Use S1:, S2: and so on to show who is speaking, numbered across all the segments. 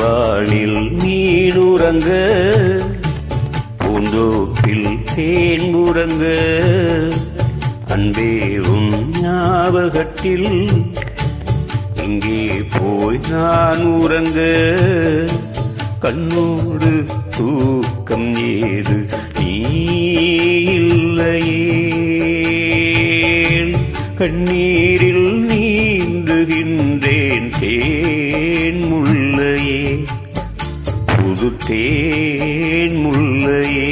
S1: வானில் நீடுறங்க பூந்தோப்பில் தேன் முறங்க அன்பே உன் ஞாபகத்தில் இங்கே போய் நான் உறங்க. கண்ணோடு தூக்கம் ஏது? நீ இல்லையே கண்ணீரில் தேன் முல்லையே.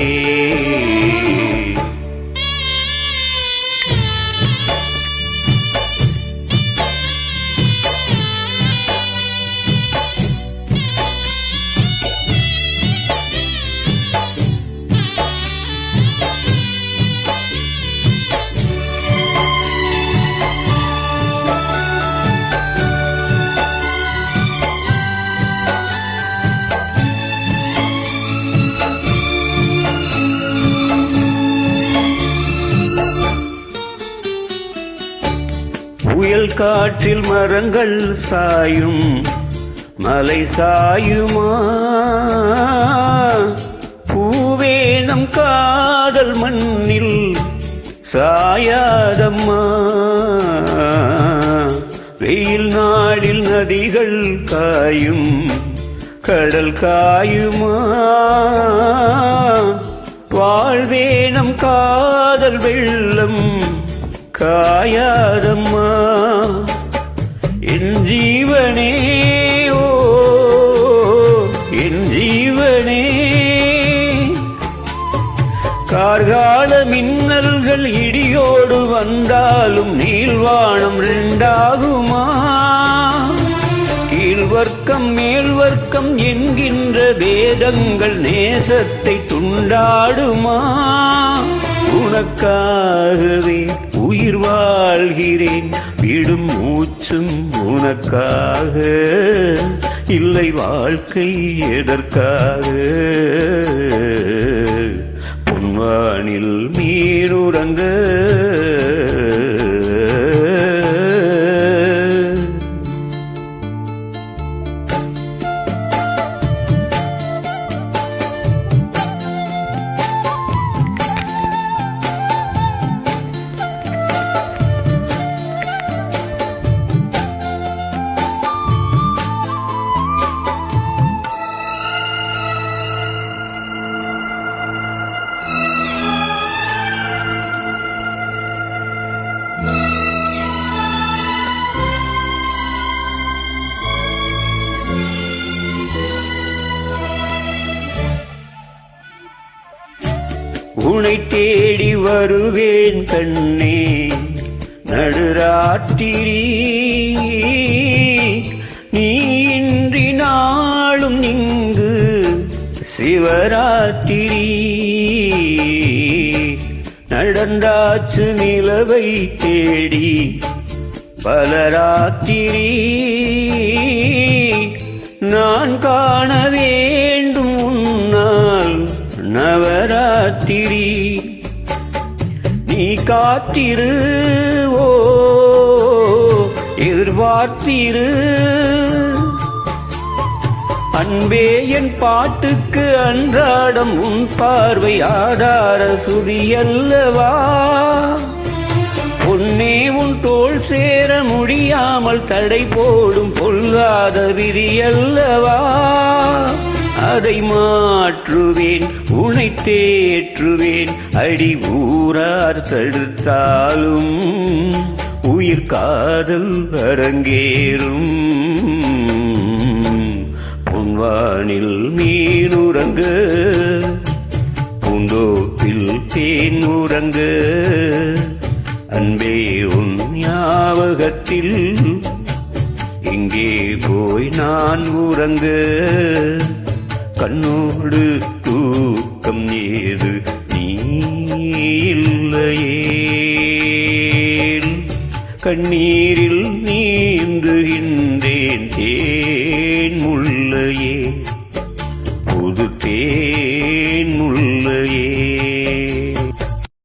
S1: புயல் காற்றில் மரங்கள் சாயும் மலை சாயுமா? பூவேனம் காதல் மண்ணில் சாயாதம்மா? வெயில் நாடில் நதிகள் காயும் கடல் காயுமா? வாழ்வேனம் காதல் வெள்ளம் காயாதம்மா? ஜீவனே ஓ என் ஜீவனே. கார்கால மின்னல்கள் இடியோடு வந்தாலும் நீள்வானம் ரெண்டாகுமா? கீழ்வர்க்கம் மேல்வர்க்கம் என்கின்ற வேதங்கள் நேசத்தை துண்டாடுமா? உனக்காகவே உயிர் வாழ்கிறேன். விடும் மூச்சும் உனக்காக இல்லை வாழ்க்கை எதற்காக? உனை தேடி வருவேன் கண்ணே. நடுராத்திரி நீ இன்றி நாளும் இங்கு சிவராத்திரி. நடந்தாச்சு நிலவை தேடி பலராத்திரி நான் காண வேண்டும் உன்னால் நவரா நவராத்திரி நீ காத்திரு ஓ எதிர்பார்த்திரு. அன்பே என் பாட்டுக்கு அன்றாடம் உன் பார்வை ஆதார சுதியல்லவா பொன்னே உன் தோள் சேர முடியாமல் தடை போடும் பொல்லாத விதியல்லவா அதை மாற்றுவேன் உனை தேற்றுவேன். அடி ஊரார் தடுத்தாலும் உயிர் காதல் அரங்கேறும். பொன்வானில் மீனுறங்க பூந்தோப்பில் தேன் உறங்க. அன்பே உன் ஞாபகத்தில் இங்கே போய் நான் உறங்க. கண்ணோடு தூக்கம் ஏது நீ இல்லையே. கண்ணீரில் நீந்துகின்றேன் தேன் முள்ளையே. புது தேன் முள்ளையே.